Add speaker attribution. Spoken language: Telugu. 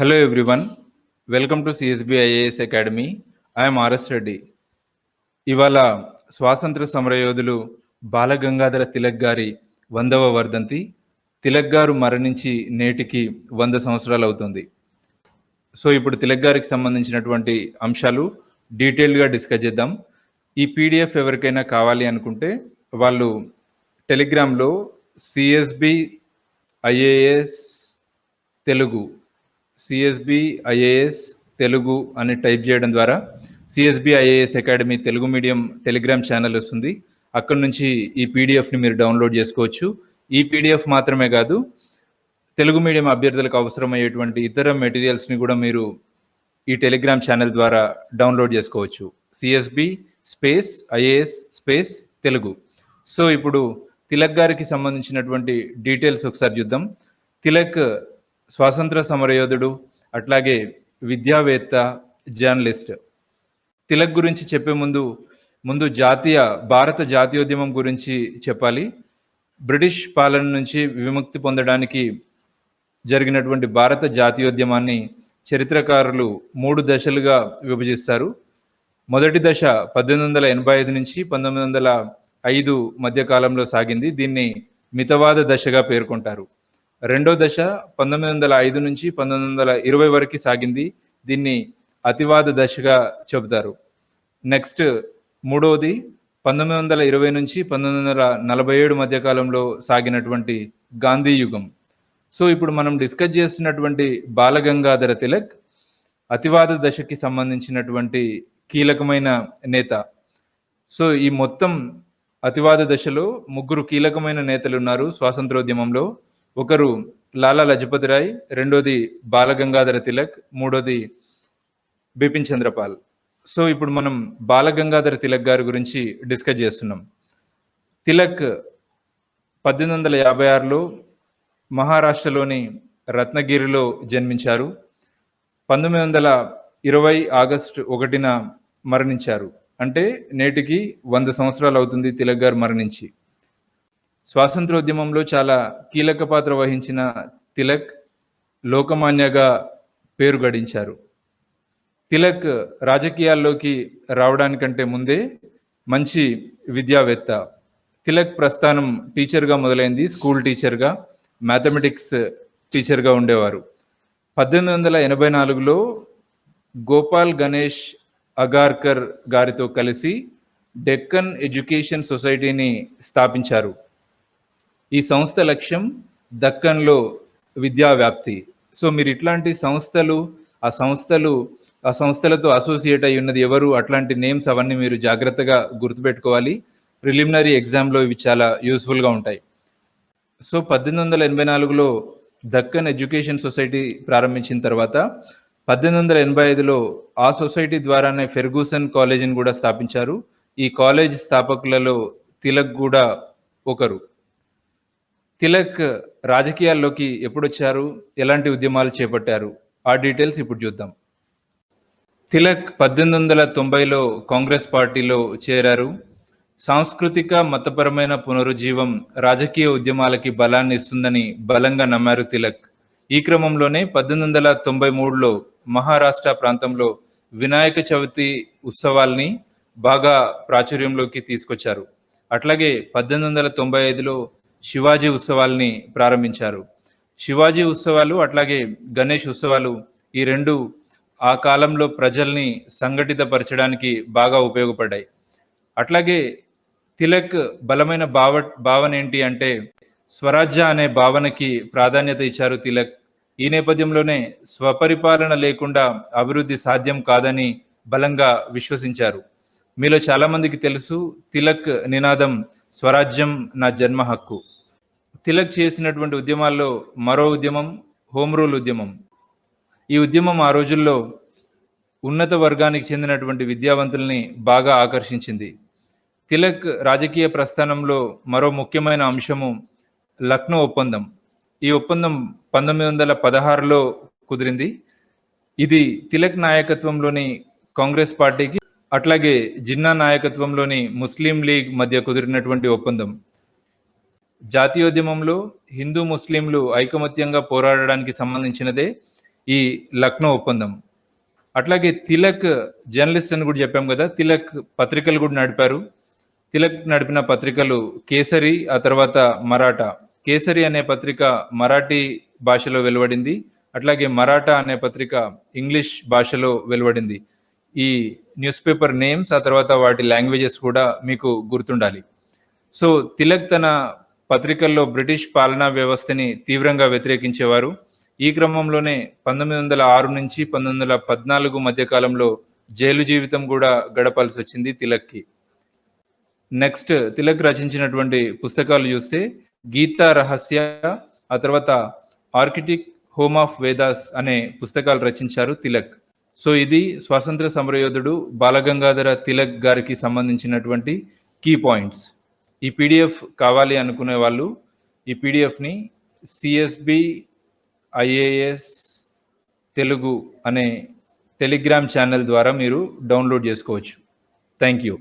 Speaker 1: Hello everyone, welcome to CSB IAS Academy. I am RS Reddy ఇవాళ స్వాతంత్ర సమరయోధులు బాలగంగాధర తిలక్ గారి వందవ వర్ధంతి. తిలక్ గారు మరణించి నేటికి వంద సంవత్సరాలు అవుతుంది. సో ఇప్పుడు తిలక్ గారికి సంబంధించినటువంటి అంశాలు డీటెయిల్గా డిస్కస్ చేద్దాం. ఈ పీడిఎఫ్ ఎవరికైనా కావాలి అనుకుంటే వాళ్ళు టెలిగ్రామ్లో CSB IAS Telugu CSB IAS Telugu అని టైప్ చేయడం ద్వారా CSB IAS academy Telugu medium Telegram channel వస్తుంది. అక్కడ నుంచి ఈ పీడిఎఫ్ని మీరు డౌన్లోడ్ చేసుకోవచ్చు. ఈ పీడిఎఫ్ మాత్రమే కాదు తెలుగు మీడియం అభ్యర్థులకు అవసరమయ్యేటువంటి ఇతర మెటీరియల్స్ని కూడా మీరు ఈ టెలిగ్రామ్ ఛానల్ ద్వారా డౌన్లోడ్ చేసుకోవచ్చు. CSB space IAS space Telugu. So ఇప్పుడు తిలక్ గారికి సంబంధించినటువంటి డీటెయిల్స్ ఒకసారి చూద్దాం. తిలక్ స్వాతంత్ర సమరయోధుడు అట్లాగే విద్యావేత్త జర్నలిస్ట్. తిలక్ గురించి చెప్పే ముందు ముందు జాతీయ భారత జాతీయోద్యమం గురించి చెప్పాలి. బ్రిటిష్ పాలన నుంచి విముక్తి పొందడానికి జరిగినటువంటి భారత జాతీయోద్యమాన్ని చరిత్రకారులు మూడు దశలుగా విభజిస్తారు. మొదటి దశ పద్దెనిమిది వందల ఎనభై ఐదు నుంచి పంతొమ్మిది వందల ఐదు మధ్య కాలంలో సాగింది. దీన్ని మితవాద దశగా పేర్కొంటారు. రెండో దశ పంతొమ్మిది వందల ఐదు నుంచి పంతొమ్మిది వందల ఇరవై వరకు సాగింది. దీన్ని అతివాద దశగా చెబుతారు. నెక్స్ట్ మూడవది పంతొమ్మిది వందల ఇరవై నుంచి పంతొమ్మిది వందల నలభై ఏడు మధ్యకాలంలో సాగినటువంటి గాంధీ యుగం. సో ఇప్పుడు మనం డిస్కస్ చేస్తున్నటువంటి బాలగంగాధర తిలక్ అతివాద దశకి సంబంధించినటువంటి కీలకమైన నేత. సో ఈ మొత్తం అతివాద దశలో ముగ్గురు కీలకమైన నేతలు ఉన్నారు స్వాతంత్రోద్యమంలో. ఒకరు లాలా లజపతి రాయ్ రెండోది బాలగంగాధర తిలక్ మూడోది బిపిన్ చంద్రపాల్. సో ఇప్పుడు మనం బాలగంగాధర తిలక్ గారి గురించి డిస్కస్ చేస్తున్నాం. తిలక్ పద్దెనిమిది వందల యాభై ఆరులో మహారాష్ట్రలోని రత్నగిరిలో జన్మించారు. పంతొమ్మిది వందల ఇరవై ఆగస్టు ఒకటిన మరణించారు. అంటే నేటికి వంద సంవత్సరాలు అవుతుంది తిలక్ గారు మరణించి. స్వాతంత్రోద్యమంలో చాలా కీలక పాత్ర వహించిన తిలక్ లోకమాన్యగా పేరు గడించారు. తిలక్ రాజకీయాల్లోకి రావడానికంటే ముందే మంచి విద్యావేత్త. తిలక్ ప్రస్థానం టీచర్గా మొదలైంది స్కూల్ టీచర్గా మ్యాథమెటిక్స్ టీచర్గా ఉండేవారు. పద్దెనిమిది వందల ఎనభై నాలుగులో గోపాల్ గణేష్ అగార్కర్ గారితో కలిసి డెక్కన్ ఎడ్యుకేషన్ సొసైటీని స్థాపించారు. ఈ సంస్థ లక్ష్యం దక్కన్లో విద్యా వ్యాప్తి సో మీరు ఇట్లాంటి సంస్థలు ఆ సంస్థలు ఆ సంస్థలతో అసోసియేట్ అయి ఉన్నది ఎవరు అట్లాంటి నేమ్స్ అవన్నీ మీరు జాగ్రత్తగా గుర్తుపెట్టుకోవాలి. ప్రిలిమినరీ ఎగ్జామ్లో ఇవి చాలా యూస్ఫుల్గా ఉంటాయి. సో పద్దెనిమిది వందల ఎనభై నాలుగులో దక్కన్ ఎడ్యుకేషన్ సొసైటీ ప్రారంభించిన తర్వాత పద్దెనిమిది వందల ఎనభై ఐదులో ఆ సొసైటీ ద్వారానే ఫెర్గూసన్ కాలేజీని కూడా స్థాపించారు. ఈ కాలేజ్ స్థాపకులలో తిలక్ కూడా ఒకరు. తిలక్ రాజకీయాల్లోకి ఎప్పుడు వచ్చారు ఎలాంటి ఉద్యమాలు చేపట్టారు? ఆ డీటెయిల్స్ ఇప్పుడు చూద్దాం. తిలక్ పద్దెనిమిది వందల తొంభైలో కాంగ్రెస్ పార్టీలో చేరారు. సాంస్కృతిక మతపరమైన పునరుజ్జీవం రాజకీయ ఉద్యమాలకి బలాన్ని ఇస్తుందని బలంగా నమ్మారు తిలక్. ఈ క్రమంలోనే పద్దెనిమిది వందల తొంభై మూడులో మహారాష్ట్ర ప్రాంతంలో వినాయక చవితి ఉత్సవాల్ని బాగా ప్రాచుర్యంలోకి తీసుకొచ్చారు. అట్లాగే పద్దెనిమిది వందల తొంభై ఐదులో శివాజీ ఉత్సవాల్ని ప్రారంభించారు. శివాజీ ఉత్సవాలు అట్లాగే గణేష్ ఉత్సవాలు ఈ రెండు ఆ కాలంలో ప్రజల్ని సంఘటితపరచడానికి బాగా ఉపయోగపడ్డాయి. అట్లాగే తిలక్ బలమైన భావ భావన ఏంటి అంటే స్వరాజ్య అనే భావనకి ప్రాధాన్యత ఇచ్చారు తిలక్. ఈ నేపథ్యంలోనే స్వపరిపాలన లేకుండా అభివృద్ధి సాధ్యం కాదని బలంగా విశ్వసించారు. మీలో చాలామందికి తెలుసు తిలక్ నినాదం స్వరాజ్యం నా జన్మ హక్కు. తిలక్ చేసినటువంటి ఉద్యమాల్లో మరో ఉద్యమం హోమ్ రూల్ ఉద్యమం. ఈ ఉద్యమం ఆ రోజుల్లో ఉన్నత వర్గానికి చెందినటువంటి విద్యావంతుల్ని బాగా ఆకర్షించింది. తిలక్ రాజకీయ ప్రస్థానంలో మరో ముఖ్యమైన అంశము లక్నో ఒప్పందం. ఈ ఒప్పందం పంతొమ్మిది వందల పదహారులో కుదిరింది. ఇది తిలక్ నాయకత్వంలోని కాంగ్రెస్ పార్టీకి అట్లాగే జిన్నా నాయకత్వంలోని ముస్లిం లీగ్ మధ్య కుదిరినటువంటి ఒప్పందం. జాతీయోద్యమంలో హిందూ ముస్లింలు ఐకమత్యంగా పోరాడడానికి సంబంధించినదే ఈ లక్నో ఒప్పందం. అట్లాగే తిలక్ జర్నలిస్ట్ అని కూడా చెప్పాం కదా తిలక్ పత్రికలు కూడా నడిపారు. తిలక్ నడిపిన పత్రికలు కేసరి ఆ తర్వాత మరాఠా. కేసరి అనే పత్రిక మరాఠీ భాషలో వెలువడింది. అట్లాగే మరాఠా అనే పత్రిక ఇంగ్లీష్ భాషలో వెలువడింది. ఈ న్యూస్ పేపర్ నేమ్స్ ఆ తర్వాత వాటి లాంగ్వేజెస్ కూడా మీకు గుర్తుండాలి. సో తిలక్ తన పత్రికల్లో బ్రిటిష్ పాలనా వ్యవస్థని తీవ్రంగా వ్యతిరేకించేవారు. ఈ క్రమంలోనే పంతొమ్మిది వందల ఆరు నుంచి పంతొమ్మిది వందల పద్నాలుగు మధ్యకాలంలో జైలు జీవితం కూడా గడపాల్సి వచ్చింది తిలక్కి. నెక్స్ట్ తిలక్ రచించినటువంటి పుస్తకాలు చూస్తే గీతా రహస్య ఆ తర్వాత ఆర్కిటిక్ హోమ్ ఆఫ్ వేదాస్ అనే పుస్తకాలు రచించారు తిలక్. సో ఇది స్వాతంత్ర సమరయోధుడు బాలగంగాధర తిలక్ గారికి సంబంధించినటువంటి కీ పాయింట్స్ ఈ పీడిఎఫ్ కావాలి అనుకునే వాళ్ళు ఈ పీడిఎఫ్ని సిఎస్బి ఐఏఎస్ తెలుగు అనే టెలిగ్రామ్ ఛానల్ ద్వారా మీరు డౌన్లోడ్ చేసుకోవచ్చు. Thank you